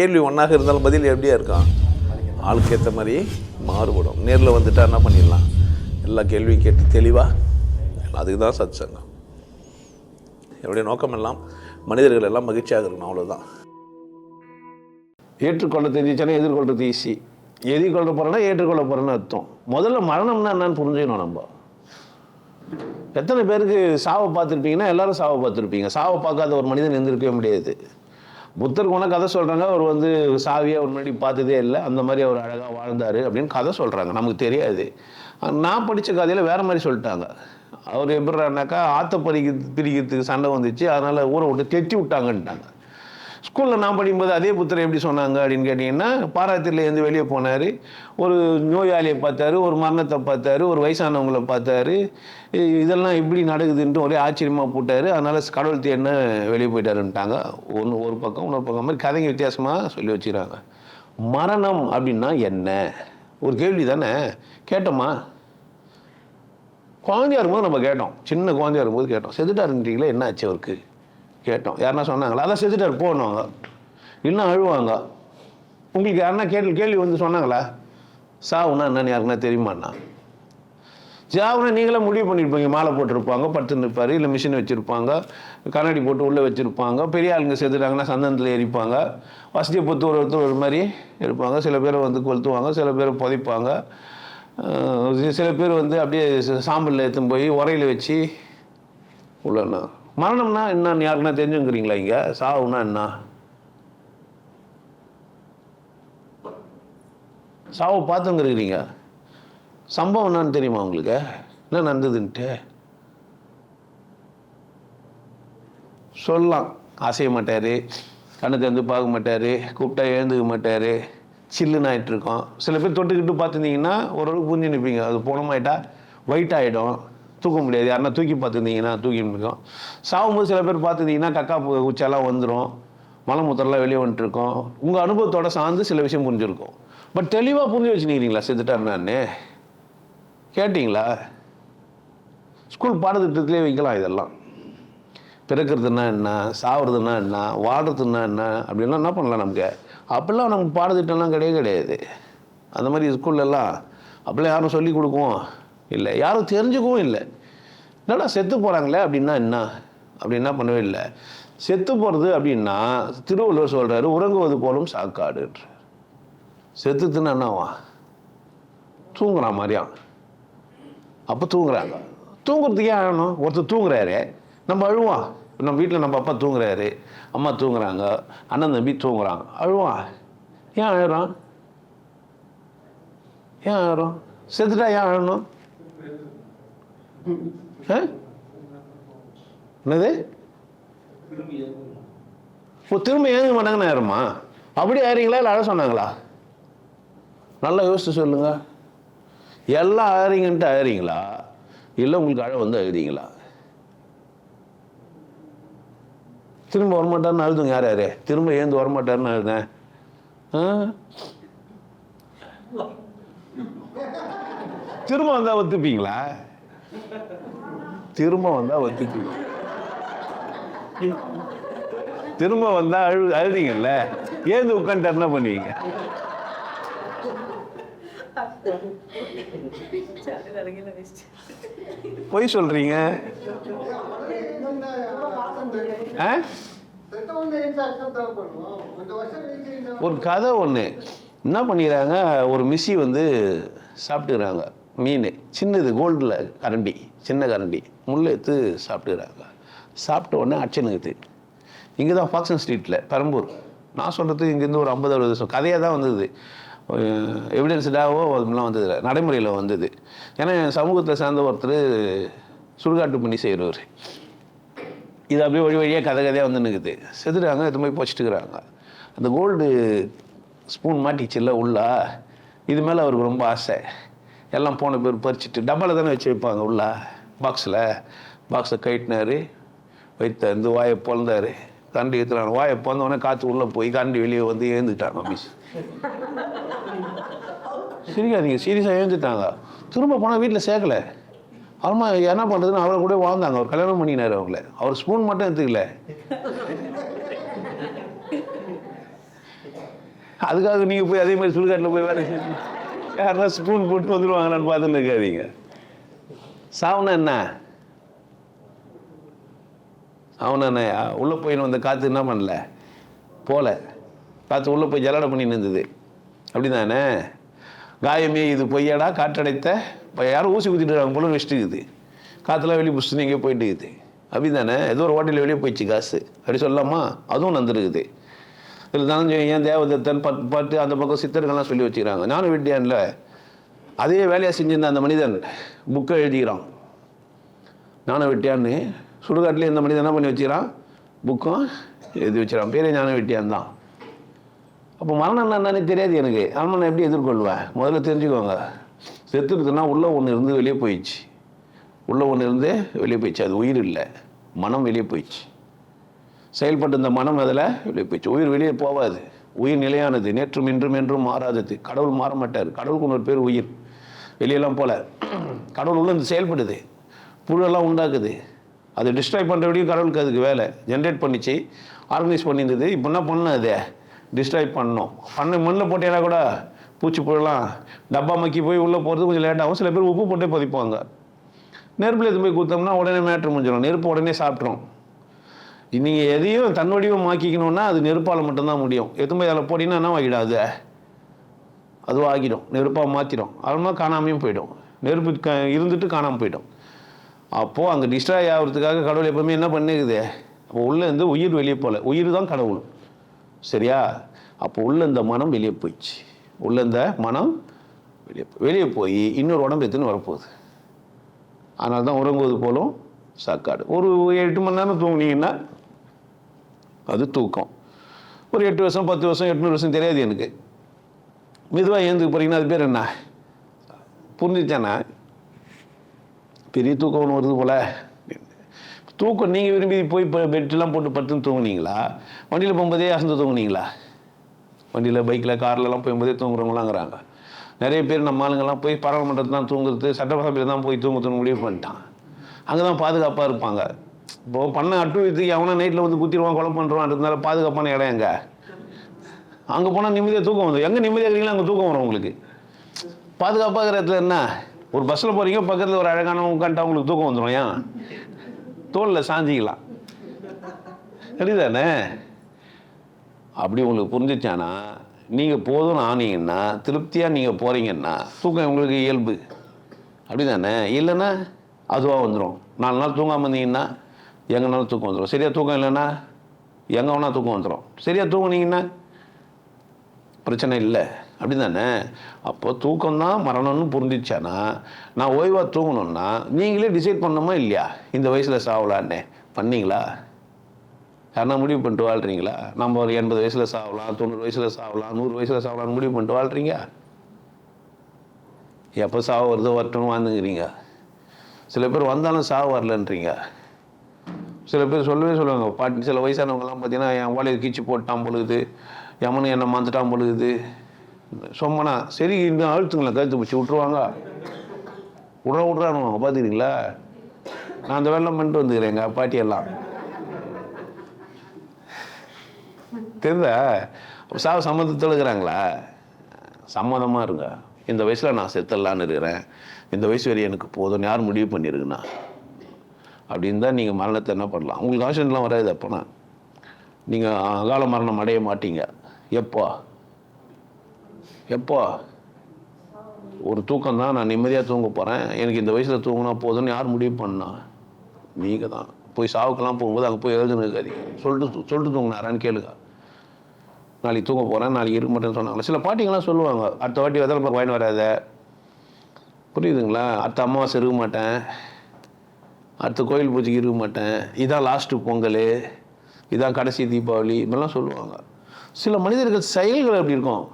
கேள்வி ஒன்றாக இருந்தாலும் பதில் எப்படியா இருக்கான் ஆளுக்கு ஏற்ற மாதிரி மாறுபடும். நேரில் வந்துட்டா என்ன பண்ணிடலாம்? எல்லா கேள்வியும் கேட்டு தெளிவாக அதுக்கு தான் சத் சங்கம் என்னுடைய நோக்கம் எல்லாம் மனிதர்கள் எல்லாம் மகிழ்ச்சியாக இருக்கணும் அவ்வளோதான் ஏற்றுக்கொள்ள தெரிஞ்சிச்சானே எதிர்கொள்றது ஈஸி எதிர்கொள்ள போகிறோன்னா ஏற்றுக்கொள்ள போகிறேன்னு அர்த்தம். முதல்ல மரணம்னா என்னன்னு புரிஞ்சுக்கணும் நம்ம. எத்தனை பேருக்கு சாவை பார்த்துருப்பீங்கன்னா எல்லாரும் சாவை பார்த்துருப்பீங்க. சாவை பார்க்காத ஒரு மனிதன் எந்திருக்கவே முடியாது. புத்தர் கொண்ட கதை சொல்கிறாங்க அவர் வந்து சாவியை அவர் முன்னாடி பார்த்ததே இல்லை. அந்த மாதிரி அவர் அழகாக வாழ்ந்தார் அப்படின்னு கதை சொல்கிறாங்க நமக்கு தெரியாது. நான் படித்த கதையில் வேறு மாதிரி சொல்லிட்டாங்க. அவர் எப்படினாக்கா ஆற்ற பறிக்க பிரிக்கிறதுக்கு சண்டை வந்துச்சு. அதனால் ஊரை விட்டு தெட்டி விட்டாங்கன்ட்டாங்க. ஸ்கூலில் நான் படிக்கும்போது அதே புத்தரை எப்படி சொன்னாங்க அப்படின்னு கேட்டிங்கன்னா பாராத்திரில் வெளியே போனார். ஒரு நோயாளியை பார்த்தாரு ஒரு மரணத்தை பார்த்தாரு ஒரு வயசானவங்களை பார்த்தாரு. இதெல்லாம் இப்படி நடக்குதுன்ட்டு ஒரே ஆச்சரியமாக போட்டார். அதனால் கடவுள் தேடின வெளியே போயிட்டாருன்ட்டாங்க. ஒன்று ஒரு பக்கம் இன்னொரு பக்கம் மாதிரி கதைங்க வித்தியாசமாக சொல்லி வச்சுக்கிறாங்க. மரணம் அப்படின்னா என்ன? ஒரு கேள்வி தானே? கேட்டோமா? குழந்தையா இருக்கும்போது நம்ம கேட்டோம். சின்ன குழந்தையா இருக்கும்போது கேட்டோம். செத்துட்டாருன்றீங்களே என்ன ஆச்சு அவருக்கு? கேட்டோம். யாருன்னா சொன்னாங்களா? அதான் செத்துட்டாரு போனாங்க இன்னும் அழுவாங்க. உங்களுக்கு யாருன்னா கேள்வி கேள்வி வந்து சொன்னாங்களா? சாவுனா என்னன்னு யாருக்குன்னா தெரியுமாண்ணா? சாவுனா நீங்களே முடிவு பண்ணியிருப்பீங்க மாலை போட்டிருப்பாங்க படுத்துருப்பார் இல்லை மிஷின் வச்சுருப்பாங்க கண்ணாடி போட்டு உள்ளே வச்சுருப்பாங்க. பெரிய ஆளுங்க செத்துட்டாங்கன்னா சந்தனத்தில் எரிப்பாங்க. வசதியை பொறுத்து ஒரு ஒருத்தர் ஒரு மாதிரி இருப்பாங்க. சில பேரை வந்து கொளுத்துவாங்க சில பேர் புதைப்பாங்க. சில பேர் வந்து அப்படியே சாம்பலில் எடுத்துன்னு போய் உரையில வச்சு உள்ளனா மரணம்னா என்னன்னு யாருக்குன்னா தெரிஞ்சுங்கிறீங்களா இங்கே? சாவுனா என்ன? சாவை பார்த்துங்கிறீங்க. சம்பவம் என்னன்னு தெரியுமா உங்களுக்கு? என்ன நடந்ததுன்ட்டு? சொல்லலாம். அசைய மாட்டார். கண்ணை திறந்து பார்க்க மாட்டார். கூப்பிட்டா எழுந்துக்க மாட்டார். சில்லுன்னு ஆயிட்டு இருக்கோம் சில பேர் தொட்டுக்கிட்டு பார்த்துருந்தீங்கன்னா ஓரளவுக்கு புரிஞ்சு நிற்பீங்க அது போனமாயிட்டா ஒயிட் ஆகிடும் தூக்க முடியாது. யாருன்னா தூக்கி பார்த்துருந்தீங்கன்னா தூக்கி இருக்கும் சாகும்போது சில பேர் பார்த்துருந்தீங்கன்னா கக்கா பூ- உச்செல்லாம் வந்துடும் மலமுத்தரெல்லாம் வெளியே வந்துட்டுருக்கோம் உங்கள் அனுபவத்தோட சார்ந்து சில விஷயம் புரிஞ்சிருக்கும். பட் தெளிவாக புரிஞ்சு வச்சுக்கிறீங்களா செத்துட்டாருன்னு கேட்டிங்களா? ஸ்கூல் பாடத்திட்டத்திலே வைக்கலாம் இதெல்லாம். பிறக்கிறதுனா என்ன? சாவுறதுனா என்ன? வாடுறதுனா என்ன? அப்படின்லாம் என்ன பண்ணலாம் நமக்கு? அப்போல்லாம் நமக்கு பாடத்திட்டம்லாம் கிடையவே கிடையாது. அந்த மாதிரி ஸ்கூல்லலாம் அப்போல்லாம் யாரும் சொல்லி கொடுக்குவோம். இல்லை. யாரும் தெரிஞ்சுக்கவும் இல்லை. என்னடா செத்து போகிறாங்களே அப்படின்னா என்ன? அப்படி என்ன பண்ணவே இல்லை. செத்து போகிறது அப்படின்னா திருவள்ளுவர் சொல்கிறாரு உறங்குவது போலும் சாக்காடுன்ற செத்துத்துன்னா என்னவா? தூங்குறான் மாதிரியா அப்போ தூங்குறாங்க. தூங்குறதுக்கு ஏன் ஆகணும். ஒருத்தர் தூங்குறாரு. நம்ம அழுவான் நம்ம வீட்டில் நம்ம அப்பா தூங்குறாரு. அம்மா தூங்குறாங்க. அண்ணன் தம்பி தூங்குறாங்க. அழுவான் ஏன் அழுறான்? ஏன் அழுறோம் செத்துட்டா ஏன் அழணும் என்னது? இப்போ திரும்ப ஏங்க மாட்டாங்கன்னு ஆயிருமா? அப்படி ஆறீங்களா இல்லை அழ சொன்னாங்களா? நல்லா யோசிச்சு சொல்லுங்க. எல்லாம் ஆயிரீங்கன்ட்டு ஆயிரீங்களா இல்லை உங்களுக்கு அழ வந்து அழுதீங்களா திரும்ப வரமாட்டார்னு அழுதுங்க. யார் யாரு? திரும்ப ஏந்து வரமாட்டார்னு அழுதேன். ஆ? திரும்ப வந்தால் ஒத்துப்பீங்களா? திரும்ப வந்தால் ஒத்துப்பீங்க திரும்ப வந்தால் அழு அழுதிங்கல்ல? ஏது உட்காந்து என்ன பண்ணுவீங்க? பொய் சொல்றீங்க. ஆ? ஒரு கதை ஒன்று என்ன பண்ணிடுறாங்க ஒரு மிஸ்ஸி வந்து சாப்பிட்டுக்கிறாங்க. மீன் சின்னது கோல்டில் கரண்டி சின்ன கரண்டி. முள்ளை எடுத்து சாப்பிட்டுக்கிறாங்க. சாப்பிட்ட உடனே அச்சனுக்குது இங்கே தான் ஃபாக்சன் ஸ்ட்ரீட்டில் பெரம்பூர். நான் சொல்கிறது இங்கேருந்து ஒரு ஐம்பது அறுபது வருஷம். கதையாக தான் வந்தது. எவிடன்ஸ்டாவோ அதெல்லாம் வந்தது நடைமுறையில் வந்தது. ஏன்னா என் சமூகத்தை சேர்ந்த ஒருத்தர் சுடுகாட்டு பண்ணி செய்கிறவர் இது அப்படியே வழி வழியாக கதை கதையாக வந்து நிற்குது செத்துட்டாங்க இது மாதிரி பொச்சிட்டுக்கிறாங்க அந்த கோல்டு ஸ்பூன் மாட்டிச்சுல்ல உள்ளா. இது மேலே அவருக்கு ரொம்ப ஆசை. எல்லாம் போன பேர் பறிச்சுட்டு டப்பாவில் தானே வச்சு வைப்பாங்க உள்ள பாக்ஸில் பாக்ஸை கட்டினாரு வைத்தார் வாயை பிறந்தாரு. கரண்டி ஏற்றுறாங்க வாயை பிறந்தவொடனே காற்று உள்ளே போய் கரண்டி வெளியே வந்து ஏந்துட்டாங்க மிஸ் சிரிக்காதீங்க சீரியஸாக ஏந்துட்டாங்க. திரும்ப போனால் வீட்டில் சேர்க்கல. அம்மா என்ன பண்ணுறதுன்னு அவரை கூட வாழ்ந்தாங்க. அவர் கல்யாணம் பண்ணினார் அவங்கள. அவர் ஸ்பூன் மட்டும் எடுத்துக்கல. அதுக்காக நீங்கள் போய் அதே மாதிரி சுடுகாட்டில் போய் வேலை செய்யணும் யாருன்னா ஸ்பூன் போட்டு வந்துடுவாங்களான்னு பார்த்துன்னு இருக்காதீங்க. சாவுனா என்ன? அவனை உள்ளே போயின்னு வந்த காற்று என்ன பண்ணல? போல. காற்று உள்ளே போய் ஜலடம் பண்ணி நின்றுது அப்படி தானே காயமே இது பொய்யாடா? காற்றடைத்த இப்போ யாரும் ஊசி குத்திட்டு போல வச்சுட்டுக்குது காற்றுலாம் வெளியே புஷ்டு எங்கேயோ போயிட்டு இருக்குது. அப்படி தானே ஏதோ ஒரு ஹோட்டலில் வெளியே போயிடுச்சு காசு. அப்படி சொல்லலாமா? அதுவும் நடந்துருக்குது. இதில் தான் ஏன் தேவதத்தன் பத்து பட்டு அந்த பக்கம் சித்தர்கள்லாம் சொல்லி வச்சுக்கிறாங்க. நானும் விட்டியான்ல அதே வேலையை செஞ்சிருந்த அந்த மனிதன் புக்கை எழுதிக்கிறான். நானும் வெட்டியான்னு சுடுகாட்டில் இந்த மனிதன் என்ன பண்ணி வச்சுக்கிறான்? புக்கும் எழுதி வச்சுக்கிறான். பேரே ஞான வெட்டியான் தான். அப்போ மரணம் என்னன்னு தெரியாது எனக்கு. ஆனால் நான் எப்படி எதிர்கொள்வேன் முதல்ல தெரிஞ்சுக்கோங்க. செத்துருக்குன்னா உள்ளே ஒன்று இருந்து வெளியே போயிடுச்சு. உள்ளே ஒன்று இருந்து வெளியே போயிடுச்சு. அது உயிர் இல்லை. மனம் வெளியே போயிடுச்சு. செயல்பட்டு இந்த மனம் அதில் வெளியே போயிடுச்சு உயிர் வெளியே போகாது. உயிர் நிலையானது. நேற்றும் இன்றும் என்றும் மாறாதது. கடவுள் மாற மாட்டார் கடவுளுக்கு ஒரு பேர் உயிர். வெளியெல்லாம் போல. கடவுள் உள்ள செயல்படுது. புழுவெல்லாம் உண்டாக்குது. அது டிஸ்ட்ராய் பண்ணுற கடவுளுக்கு அதுக்கு வேலை. ஜென்ரேட் பண்ணிச்சு. ஆர்கனைஸ் பண்ணியிருந்தது. இப்போ என்ன பண்ண அது? டிஸ்ட்ராய் பண்ணோம் பண்ண மண்ணில் போட்டேன்னா கூட பூச்சி புழுலாம் டப்பா மக்கி போய் உள்ளே போகிறது கொஞ்சம் லேட்டாகும் சில பேர் உப்பு போட்டே பதிப்பாங்க. நெருப்பில் எது போய் கொடுத்தோம்னா உடனே மேட்ரு முடிஞ்சிடும். நெருப்பு உடனே சாப்பிட்றோம் நீங்கள் எதையும் தன் வடிவம் ஆக்கிக்கணும்னா அது நெருப்பால் மட்டும்தான் முடியும். எதுவும் அதில் போட்டிங்கன்னா என்ன ஆகிடாது? அது அதுவும் ஆகிடும். நெருப்பாக மாற்றிடும் அதுமாதிரி காணாமையும் போயிடும். நெருப்பு க இருந்துட்டு காணாமல் போயிடும். அப்போது அங்கே டிஸ்ட்ராய் ஆகிறதுக்காக கடவுள் எப்பவுமே என்ன பண்ணுக்குது அப்போ உள்ளே இருந்து உயிர் வெளியே போகல உயிர் தான் கடவுள். சரியா? அப்போ உள்ள இந்த மனம் வெளியே போயிடுச்சு. உள்ள இந்த மனம் வெளியே வெளியே போய் இன்னொரு உடம்பு எடுத்துன்னு வரப்போகுது. அதனால தான் உறங்குவது போலும் சாக்காடு. ஒரு எட்டு மணி நேரம் தூங்குனீங்கன்னா அது தூக்கம். ஒரு எட்டு வருஷம் பத்து வருஷம் எட்நூறு வருஷம் தெரியாது எனக்கு. மெதுவாக ஏந்துக்கு போகிறீங்கன்னா அது பேர் என்ன? புரிஞ்சுச்சானா பெரிய தூக்கம் ஒன்று வருது போல். தூக்கம் நீங்கள் விரும்பி போய் இப்போ பெட்லாம் போட்டு படுத்துன்னு தூங்குனீங்களா? வண்டியில் போகும்போதே அசந்து தூங்குனீங்களா? வண்டியில் பைக்கில் கார்லலாம் போகும்போதே தூங்குறவங்களாங்கிறாங்க. நிறைய பேர் நம்ம ஆளுங்கெல்லாம் போய் பாராளுமன்றத்தில் தான் தூங்குறது சட்டசபையில் தான் போய் தூங்குறதுன்னு முடிவு பண்ணிட்டான். அங்கே தான் பாதுகாப்பாக இருப்பாங்க. இப்போ பண்ண அட்டுவித்து எவனா நைட்டில் வந்து குத்திடுவான் கொலை பண்ணுறான் இருந்தாலும் பாதுகாப்பான இடம் எங்கே? அங்கே போனால் நிம்மதியாக தூக்கம் வந்துடும் எங்கே நிம்மதியாக இருக்கிறீங்களோ அங்கே தூக்கம் வரும் உங்களுக்கு. பாதுகாப்பாக இருக்கிற இடத்துல என்ன? ஒரு பஸ்ஸில் போகிறீங்க பக்கத்தில் ஒரு அழகான உட்காந்துட்டா உங்களுக்கு தூக்கம் வந்துடும் ஏன்? தோளில் சாஞ்சிக்கலாம். சரிதானே? அப்படி உங்களுக்கு புரிஞ்சிச்சானா நீங்கள் போதும்னு ஆனீங்கன்னா திருப்தியாக நீங்கள் போகிறீங்கன்னா தூக்கம் உங்களுக்கு இயல்பு. அப்படி தானே இல்லைன்னா அதுவாக வந்துடும் நாலு நாள் தூங்காமல் இருந்தீங்கன்னா எங்கேனாலும் தூக்கம் வந்துடும் சரியாக தூக்கம் இல்லைன்னா எங்கே வேணால் தூக்கம் வந்துடும் சரியாக தூங்குனீங்கன்னா பிரச்சனை இல்லை. அப்படி தானே அப்போ தூக்கம் தான் மரணம்னு புரிஞ்சிச்சானா நான் ஓய்வாக தூங்கணும்னா நீங்களே டிசைட் பண்ணணுமா இல்லையா? இந்த வயசில் சாவலான்னு. பண்ணீங்களா? யாருன்னா முடிவு பண்ணிட்டு வாழ்றீங்களா? நம்ம ஒரு எண்பது வயசில் சாவலாம் தொண்ணூறு வயசில் சாவலாம் நூறு வயசில் சாவலாம்னு முடிவு பண்ணிட்டு வாழ்றீங்க? எப்போ சாவு வருதோ வரட்டும் வாழ்ந்துங்கிறீங்க. சில பேர் வந்தாலும் சாவு வரலன்றீங்க. சில பேர் சொல்லவே சொல்லுவாங்க பாட்டி சில வயசானவங்கலாம் பார்த்தீங்கன்னா என் வாழையை கீச்சு போட்டான் பொழுது யமனு என்னை மாந்துட்டான் பொழுது சொம்மனா சரி இந்த அழுத்துங்களேன் கழுத்து பிடிச்சி விட்ருவாங்க விட்ற விட்றானுவாங்க பார்த்துக்கிறீங்களா நான் அந்த வெள்ளம் பண்ணிட்டு வந்துக்கிறேன் எங்கள் பாட்டியெல்லாம். தெரியுதா? சாவு சம்மந்தத்தில் இருக்கிறாங்களா? சம்மதமாக இருங்க. இந்த வயசில் நான் செத்துடலான்னு இருக்கிறேன். இந்த வயசு வரையும் எனக்கு போதும் யார் முடிவு பண்ணியிருக்குண்ணா அப்படின்னு தான் நீங்கள் மரணத்தை என்ன பண்ணலாம்? உங்களுக்கு ஆக்சிடென்ட்லாம் வராது அப்போனா. நீங்கள் அகால மரணம் அடைய மாட்டீங்க. எப்போ? எப்போ? ஒரு தூக்கம் தான். நான் நிம்மதியாக தூங்க போகிறேன் எனக்கு இந்த வயசில் தூங்கினா போதும்னு யார் முடிவு பண்ணா? நீங்கள் தான். போய் சாவுக்கெல்லாம் போகும்போது அங்கே போய் எழுதுன்னு இருக்காதீங்க. சொல்லிட்டு சொல்லிட்டு தூங்கினாரான்னு கேளுங்க. நாளைக்கு தூங்க போகிறேன் நாளைக்கு இருக்க மாட்டேன்னு சொன்னாங்க. சில பாட்டிங்கெல்லாம் சொல்லுவாங்க. அடுத்த வாட்டி வெதலை வாங்கி வராத. புரியுதுங்களா? அடுத்த அம்மாவை இருக்க மாட்டேன். அடுத்த கோயில் பூஜைக்கு இருக்க மாட்டேன். இதான் லாஸ்ட்டு பொங்கல். இதான் கடைசி தீபாவளி. இப்படிலாம் சொல்லுவாங்க. சில மனிதர்கள் செயல்கள் எப்படி இருக்கும்?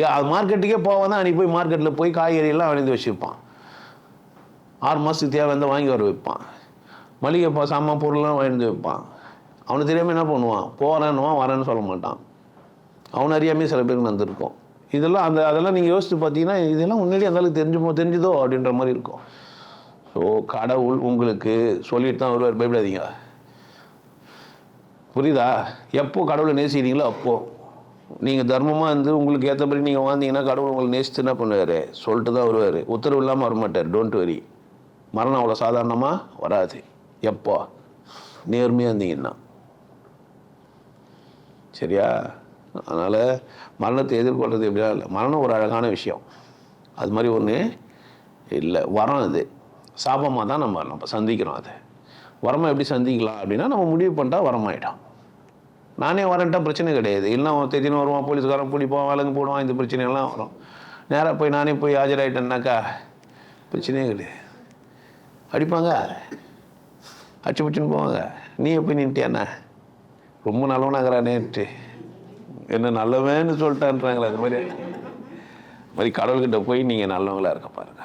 ஏன் அது மார்க்கெட்டுக்கே போவான்? தான் அன்றைக்கி போய் மார்க்கெட்டில் போய் காய்கறியெல்லாம் வாங்கி வச்சுருப்பான் ஆறு மாதத்துக்கு தேவை இருந்தால் வாங்கி வர வைப்பான். மளிகை பா சாமான் பொருள்லாம் வாங்கி வந்து வைப்பான். அவனுக்கு தெரியாமல் என்ன பண்ணுவான்? போகிறேன்னுவான் வரேன்னு சொல்ல மாட்டான். அவன் அறியாமே சில பேருக்கு வந்திருக்கும் இதெல்லாம் அந்த அதெல்லாம் நீங்கள் யோசித்து பார்த்தீங்கன்னா இதெல்லாம் முன்னாடி அந்த அளவுக்கு தெரிஞ்சுமோ தெரிஞ்சுதோ அப்படின்ற மாதிரி இருக்கும். ஸோ கடவுள் உங்களுக்கு சொல்லிட்டு தான் வருவார் பயப்படாதீங்க. புரியுதா? எப்போ கடவுளை நேசிக்கிறீங்களோ அப்போது நீங்கள் தர்மமாக இருந்து உங்களுக்கு ஏற்றபடி நீங்கள் வாழ்ந்தீங்கன்னா கடவுள் உங்களை நேசித்து என்ன பண்ணுவார்? சொல்லிட்டு தான் வருவார். உத்தரவு இல்லாமல் வரமாட்டார். டோன்ட் வரி மரணம் அவ்வளோ சாதாரணமாக வராது. எப்போ? நேர்மையாக இருந்தீங்கன்னா. சரியா? அதனால் மரணத்தை எதிர்கொள்வது எப்படியா இல்லை. மரணம் ஒரு அழகான விஷயம். அது மாதிரி ஒன்று இல்லை. வரம் அது. சாபமாக தான் நம்ம நம்ம சந்திக்கிறோம் அதை. வரமா எப்படி சந்திக்கலாம் அப்படின்னா நம்ம முடிவு பண்ணிட்டா வரமாயிடும் நானே வரேன்ட்டா பிரச்சனை கிடையாது. இல்லை அவன் திடீர்னு வருவான் போலீஸ்காரன் பிடிப்பான் வழங்கு போடுவான் இந்த பிரச்சனையெல்லாம் வரும். நேராக போய் நானே போய் ஆஜராயிட்டேன்னாக்கா பிரச்சனையே கிடையாது. அடிப்பாங்க. அடிச்சு பிடிச்சின்னு போவாங்க. நீ எப்படி நின்ட்டியாண்ணா ரொம்ப நல்லவனாகிறானேன்ட்டு. என்ன நல்லவன்னு சொல்லிட்டான்றாங்களே அது மாதிரி. அது மாதிரி கடவுள்கிட்ட போய் நீங்கள் நல்லவங்களாக இருக்க பாருங்க.